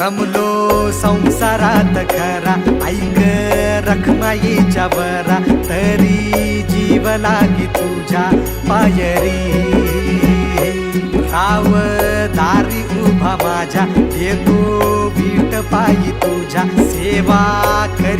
रमलो संसारात खरा. ऐक रखमाईच्या बरा तरी जीव लागी तुझ्या पायरी. राव दारी उभा माझ्या. देतो बीट पायी तुझ्या. सेवा करी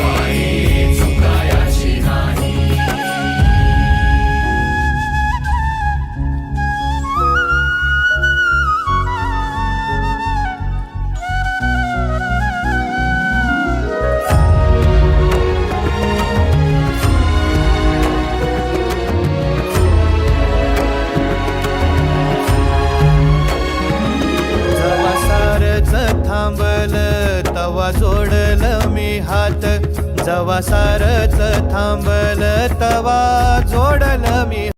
जोडल मी हात जवा सारच थांबल तवा. जोडल मी